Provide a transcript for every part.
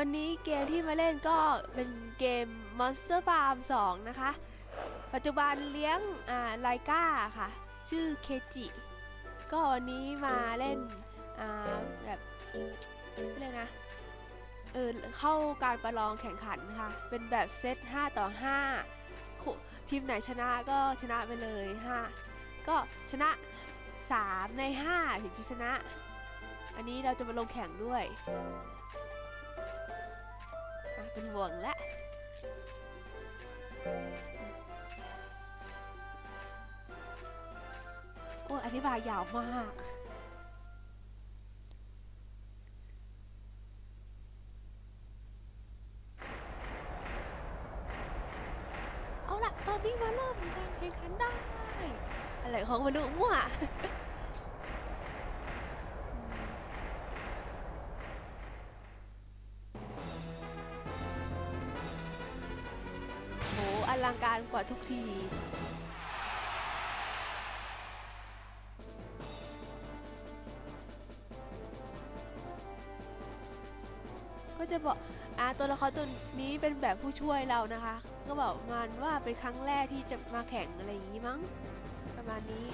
วันนี้เกมที่มาเล่นก็เป็นเกม Monster Farm 2 นะคะ ปัจจุบันเลี้ยงอ่าไลก้าค่ะ ชื่อเคจิก็วันนี้มาเล่นอ่าแบบเรียกนะเออเข้าการประลองแข่งขันค่ะ เป็นแบบเซต 5 ต่อ 5 ทีมไหนชนะก็ชนะไปเลย 5 ก็ชนะ 3 ใน 5 ถึงจะชนะ อันนี้เราจะมาลงแข่งด้วย เป็นห่วงและโอ้อธิบายยาวมาก เอาละตอนนี้มาเริ่มการแข่งขันได้ อะไรของมนุษย์มั่ว ทุกทีก็จะบอกอ่าตัวละครตัวนี้เป็นแบบผู้ช่วยเรานะคะ ก็บอกมันว่าเป็นครั้งแรกที่จะมาแข่งอะไรอย่างนี้มั้ง ประมาณนี้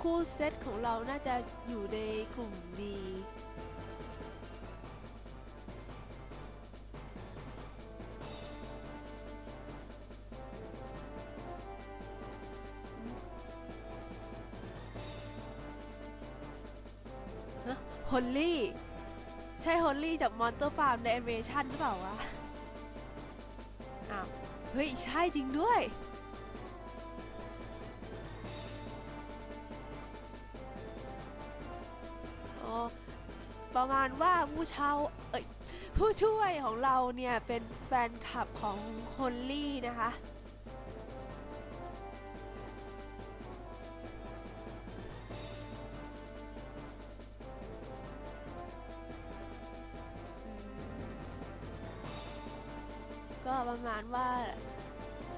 คู่เซตของเราน่าจะอยู่ในกลุ่มดีฮะฮอลลี่ ใช่ฮอลลี่จากมอนเตอร์ฟาร์มในแอนิเมชันหรือเปล่าวะ อ้าว เฮ้ย ใช่จริงด้วย ประมาณว่าผู้เช่าเอ้ยผู้ช่วยของเราเนี่ยเป็นแฟนคลับของฮอลลี่นะคะก็ประมาณว่า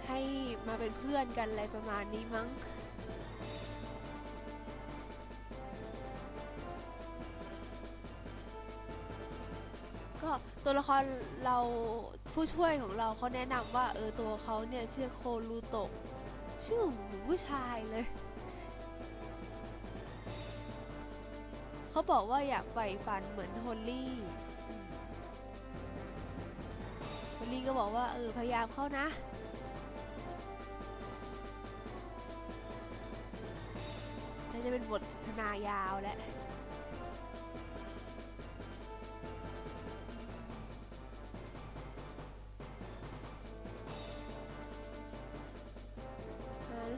ให้มาเป็นเพื่อนกันอะไรประมาณนี้มั้ง ตัวละครเราผู้ช่วยของเราเขาแนะนำว่าเออตัวเขาเนี่ยชื่อโครูโตะชื่อเหมือนผู้ชายเลย เขาบอกว่าอยากใฝ่ฝันเหมือนฮอลลี่ฮอืมวันนี้ก็บอกว่าเออพยายามเข้านะจะจะเป็นบทสนทนายาวแหละ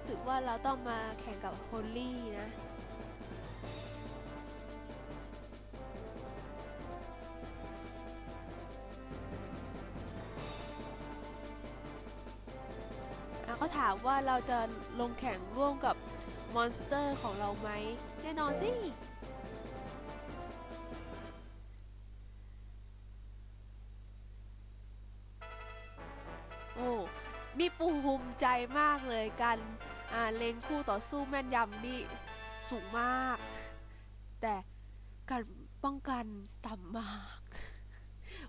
สึกว่าเราต้องมาแข่งกับฮอลลี่นะอะก็ถามว่าเราจะลงแข่งร่วมกับมอนสเตอร์ของเราไหม แน่นอนสิโอ้ นี่ปูภูมิใจมากเลยการอ่า เล็งคู่ต่อสู้แม่นยำนี่สูงมาก แต่การป้องกันต่ำมาก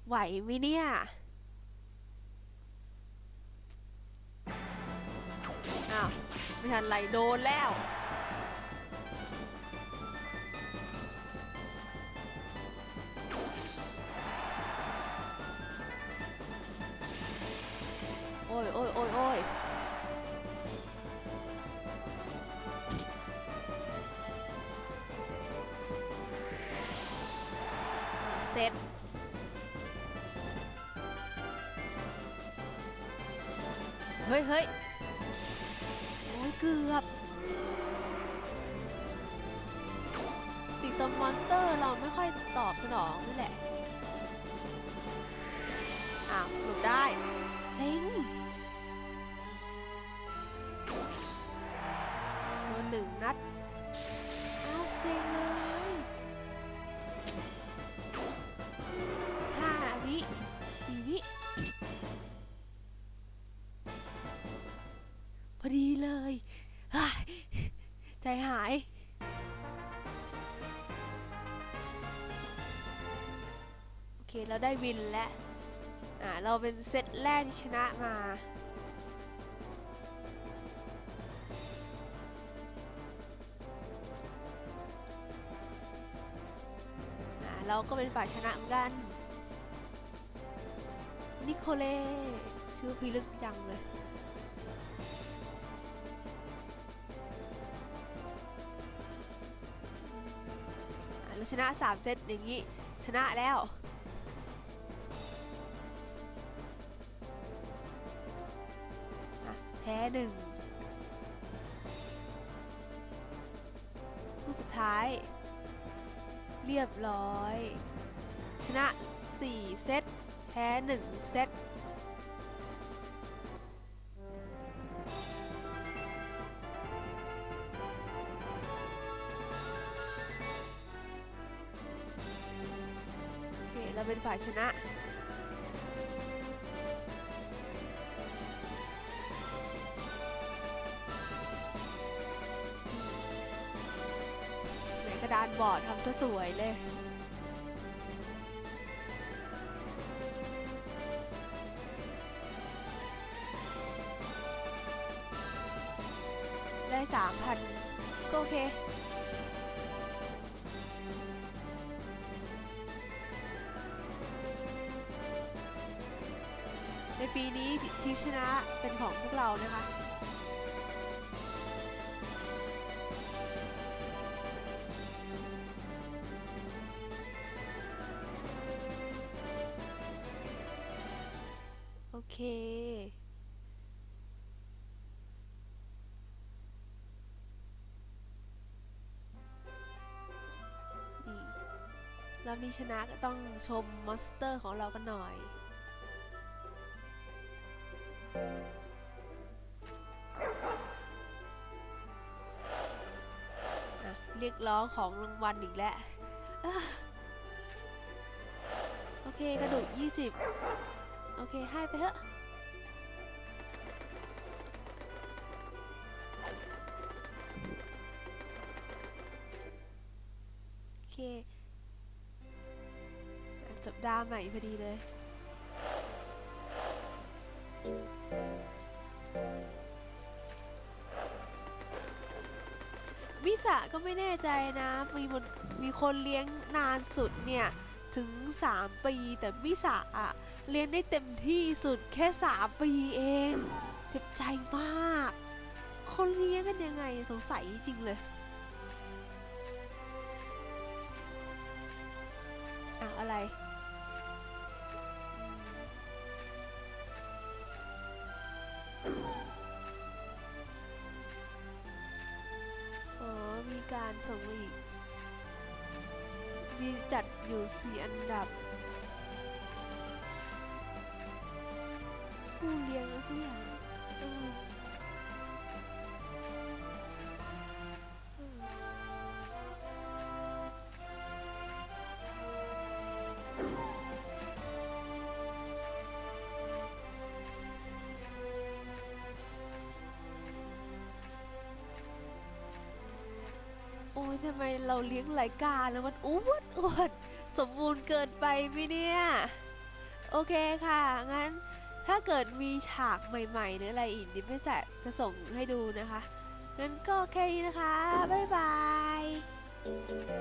ไหวไหมเนี่ยอ้าวไม่ทันไรโดนแล้วโอ้ยโอ้ยโอ้ยโอ้ย เฮ้ย โอ้ยเกือบ ติดตัวมอนสเตอร์เราไม่ค่อยตอบสนองนี่แหละ อ้าวหลบได้เซ็งโดนหนึ่งนัด อ้าวเซ็งเลย ใจหาย โอเค เราได้วินและอ่า เราเป็นเซตแรกที่ชนะมา เราก็เป็นฝ่ายชนะเหมือนกัน นิโคเล่ชื่อพีลึกจังเลย ชนะ 3 เซตอย่างนี้ ชนะแล้วแพ้หนึ่งคู่สุดท้าย เรียบร้อย ชนะ 4 เซต แพ้ 1 เซต เคเราเป็นฝ่ายชนะ ไหนกระดานบอร์ดทำตัวสวยเลยได้สามพันก็โอเค ปีนี้ทีมชนะเป็นของพวกเรานะคะโอเคนี่รอบนี้ชนะก็ต้องชมมอนสเตอร์ของเรากันหน่อย เรียกร้องของรางวัลอีกแล้วโอเคกระดูก20 โอเคให้ไปเถอะโอเคอะสัปดาห์ใหม่พอดีเลย สะก็ไม่แน่ใจนะ มีคนมีคนเลี้ยงนานสุดเนี่ย ถึง 3 ปีแต่มิสะอะเลี้ยงได้เต็มที่สุดแค่ 3 ปีเอง เจ็บใจมากคนเลี้ยงกันยังไงสงสัยจริงเลยอะอะไร สีอันดับ ผู้เลี้ยงสักอย่างโอ้ยทำไมเราเลี้ยงหลายกาแล้วมันอ้วนอ้วน สมบูรณ์เกินไปไหมเนี่ย โอเคค่ะ งั้นถ้าเกิดมีฉากใหม่ๆ หรืออะไรอีกดิไม่แสจะส่งให้ดูนะคะ งั้นก็แค่นี้นะคะ บ๊ายบาย